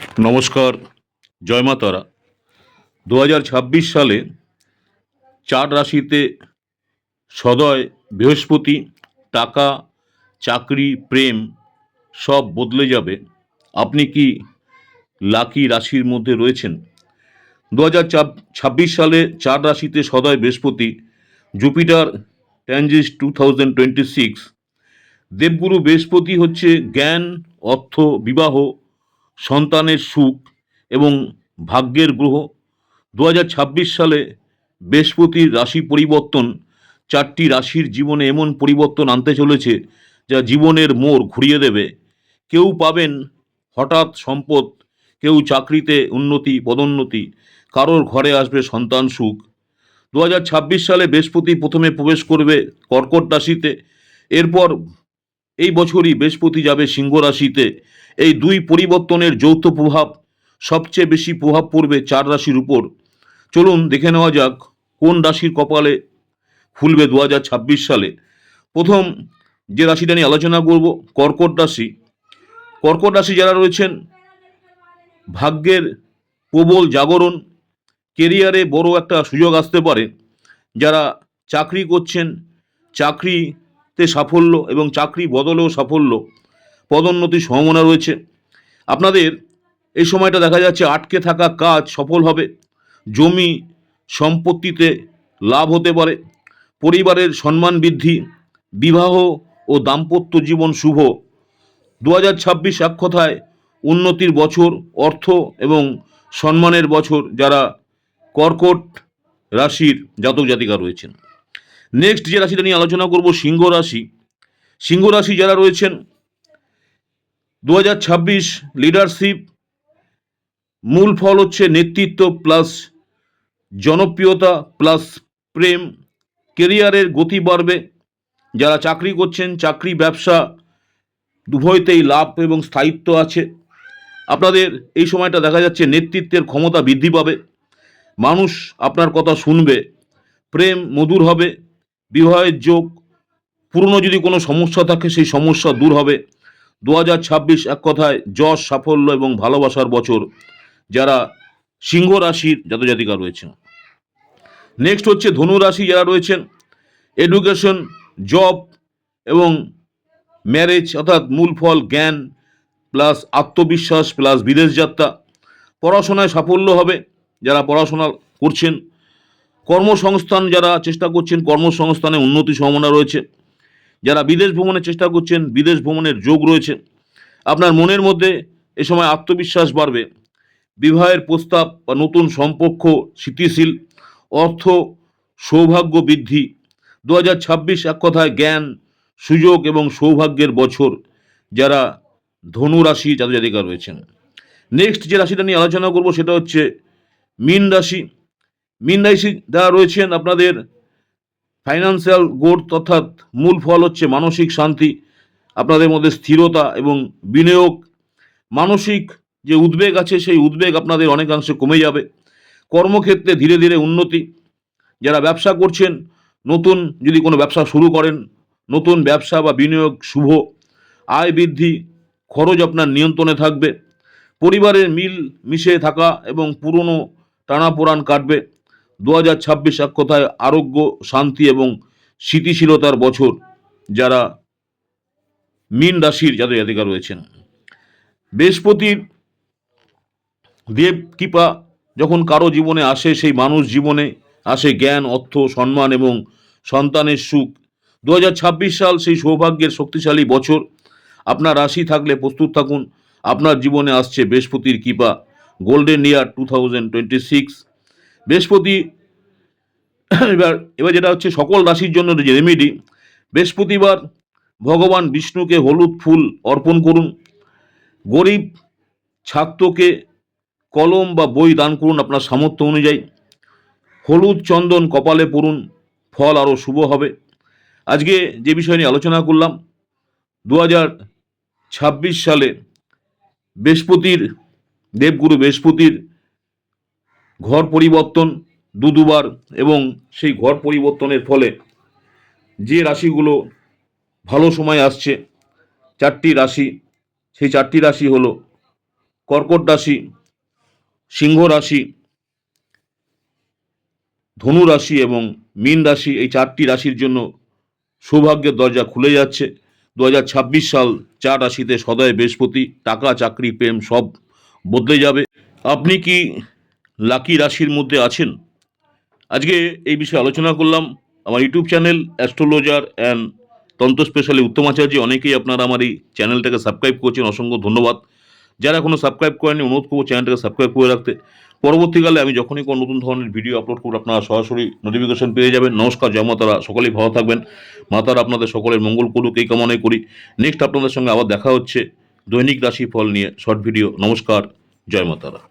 নমস্কার, জয় মা তারা। দু সালে চার রাশিতে সদয় বৃহস্পতি, টাকা, চাকরি, প্রেম সব বদলে যাবে। আপনি কি লাকি রাশির মধ্যে রয়েছেন? দু ছাব্বিশ সালে চার রাশিতে সদয় বৃহস্পতি, জুপিটার, ট্যানজিস টু থাউজেন্ড টোয়েন্টি সিক্স। দেবগুরু বৃহস্পতি হচ্ছে জ্ঞান, অর্থ, বিবাহ সন্তানের সুখ এবং ভাগ্যের গ্রহ। দু হাজার ছাব্বিশ সালে বৃহস্পতির রাশি পরিবর্তন, চারটি রাশির জীবনে এমন পরিবর্তন আনতে চলেছে যা জীবনের মোড় ঘুরিয়ে দেবে। কেউ পাবেন হঠাৎ সম্পদ, কেউ চাকরিতে উন্নতি, পদোন্নতি, কারোর ঘরে আসবে সন্তান সুখ। দু হাজার ছাব্বিশ সালে বৃহস্পতি প্রথমে প্রবেশ করবে কর্কট রাশিতে। এরপর এই বছরই বৃহস্পতি যাবে সিংহ রাশিতে। এই দুই পরিবর্তনের যৌথ প্রভাব সবচেয়ে বেশি প্রভাব পড়বে চার রাশির উপর। চলুন দেখে নেওয়া যাক কোন রাশির কপালে খুলবে দু হাজার ছাব্বিশ সালে। প্রথম যে রাশিটা নিয়ে আলোচনা করব, কর্কট রাশি। কর্কট রাশি যারা রয়েছেন, ভাগ্যের প্রবল জাগরণ, কেরিয়ারে বড় একটা সুযোগ আসতে পারে। যারা চাকরি করছেন চাকরিতে সাফল্য এবং চাকরি বদলেও সাফল্য। পদোন্নতির সম্ভাবনা রয়েছে। আপনাদের এই সময়টা দেখা যাচ্ছে আটকে থাকা কাজ সফল হবে। জমি সম্পত্তিতে লাভ হতে পারে। পরিবারের সম্মান বৃদ্ধি। বিবাহ ও দাম্পত্য জীবন শুভ। দু হাজার ছাব্বিশ এক কথায় উন্নতির বছর, অর্থ এবং সম্মানের বছর যারা কর্কট রাশির জাতক জাতিকা রয়েছেন। নেক্সট যে রাশিটা নিয়ে আলোচনা করব, সিংহ রাশি। সিংহ রাশি যারা রয়েছেন দু হাজার ছাব্বিশ লিডারশিপ মূল ফল হচ্ছে নেতৃত্ব প্লাস জনপ্রিয়তা প্লাস প্রেম। কেরিয়ারের গতি বাড়বে। যারা চাকরি করছেন, চাকরি, ব্যবসা, উভয়তেই লাভ এবং স্থায়িত্ব আছে। আপনাদের এই সময়টা দেখা যাচ্ছে নেতৃত্বের ক্ষমতা বৃদ্ধি পাবে। মানুষ আপনার কথা শুনবে। প্রেম মধুর হবে। বিবাহের যোগ, পুরনো যদি কোনো সমস্যা থাকে সেই সমস্যা দূর হবে। দু এক কথায় যশ, সাফল্য এবং ভালোবাসার বছর যারা সিংহ রাশির জাতজাতিকা রয়েছেন। নেক্সট হচ্ছে ধনু রাশি যারা রয়েছেন এডুকেশন জব এবং ম্যারেজ অর্থাৎ মূল ফল জ্ঞান প্লাস আত্মবিশ্বাস প্লাস বিদেশ যাত্রা। পড়াশোনায় সাফল্য হবে, যারা পড়াশোনা করছেন কর্মসংস্থান যারা চেষ্টা করছেন, কর্মসংস্থানে উন্নতি সম্ভাবনা রয়েছে। যারা বিদেশ ভ্রমণের চেষ্টা করছেন, বিদেশ ভ্রমণের যোগ রয়েছে। আপনার মনের মধ্যে এ সময় আত্মবিশ্বাস বাড়বে। বিবাহের প্রস্তাব বা নতুন সম্পর্ক স্থিতিশীল, অর্থ সৌভাগ্য বৃদ্ধি। দু হাজার ছাব্বিশ এক কথায় জ্ঞান, সুযোগ এবং সৌভাগ্যের বছর। যারা ধনু রাশি যাদের জাতিকা রয়েছেন। নেক্সট যে রাশিটা নিয়ে আলোচনা করব সেটা হচ্ছে মীন রাশি। মীন রাশি যারা রয়েছেন, আপনাদের ফাইন্যান্সিয়াল গ্রোথ অর্থাৎ মূল ফল হচ্ছে মানসিক শান্তি, আপনাদের মধ্যে স্থিরতা এবং বিনিয়োগ। মানসিক যে উদ্বেগ আছে, সেই উদ্বেগ আপনাদের অনেকাংশে কমে যাবে। কর্মক্ষেত্রে ধীরে ধীরে উন্নতি। যারা ব্যবসা করছেন, নতুন যদি কোনো ব্যবসা শুরু করেন, নতুন ব্যবসা বা বিনিয়োগ শুভ। আয় বৃদ্ধি, খরচ আপনার নিয়ন্ত্রণে থাকবে। পরিবারের মিল মিশে থাকা এবং পুরনো টানাপোড়ান কাটবে। দু হাজার ছাব্বিশ এক কথায় আরোগ্য, শান্তি এবং স্থিতিশীলতার বছর যারা মীন রাশির যাদের জাতিকা রয়েছেন। বৃহস্পতির দেব কৃপা যখন কারও জীবনে আসে, সেই মানুষ জীবনে আসে জ্ঞান, অর্থ, সম্মান এবং সন্তানের সুখ। দু হাজার ছাব্বিশ সাল সেই সৌভাগ্যের শক্তিশালী বছর। আপনার রাশি থাকলে প্রস্তুত থাকুন। আপনার জীবনে আসছে বৃহস্পতির কৃপা। Golden year two thousand twenty six. Brihaspati, এবার এবার যেটা হচ্ছে সকল রাশির জন্য যে রেমেডি বৃহস্পতিবার ভগবান বিষ্ণুকে হলুদ ফুল অর্পণ করুন। গরিব ছাত্রকে কলম বা বই দান করুন আপনার সামর্থ্য অনুযায়ী। হলুদ চন্দন কপালে পড়ুন, ফল আরও শুভ হবে। আজকে যে বিষয় নিয়ে আলোচনা করলাম দু ছাব্বিশ সালে বৃহস্পতির, দেবগুরু বৃহস্পতির ঘর পরিবর্তন দু দুবার এবং সেই ঘর পরিবর্তনের ফলে যে রাশিগুলো ভালো সময় আসছে, চারটি রাশি, সেই চারটি রাশি হল কর্কট রাশি, সিংহ রাশি, ধনু রাশি এবং মীন রাশি। এই চারটি রাশির জন্য সৌভাগ্যের দরজা খুলে যাচ্ছে। দু হাজার ছাব্বিশ সাল চার রাশিতে সদয় বৃহস্পতি, টাকা, চাকরি, প্রেম সব বদলে যাবে। আপনি কি লাকি রাশির মধ্যে আছেন। আজকে এই বিষয়ে আলোচনা করলাম। আমার ইউটিউব চ্যানেল অ্যাস্ট্রোলজার অ্যান্ড তন্ত্র স্পেশালি উত্তম আচার্য অনেকেই আপনারা আমার এই চ্যানেলটাকে সাবস্ক্রাইব করছেন। অসংখ্য ধন্যবাদ। যারা এখনও সাবস্ক্রাইব করেনি অনুরোধ করব চ্যানেলটাকে সাবস্ক্রাইব করে রাখতে। পরবর্তীকালে আমি যখনই কোনো নতুন ধরনের ভিডিও আপলোড করব, আপনারা সরাসরি নোটিফিকেশন পেয়ে যাবেন। নমস্কার, জয় মাতারা সকলেই ভালো থাকবেন। মাতারা আপনাদের সকলের মঙ্গল করুক, এই কামনাই করি। নেক্সট আপনাদের সঙ্গে আবার দেখা হচ্ছে। দৈনিক রাশি ফল নিয়ে শর্ট ভিডিও নমস্কার, জয় মাতারা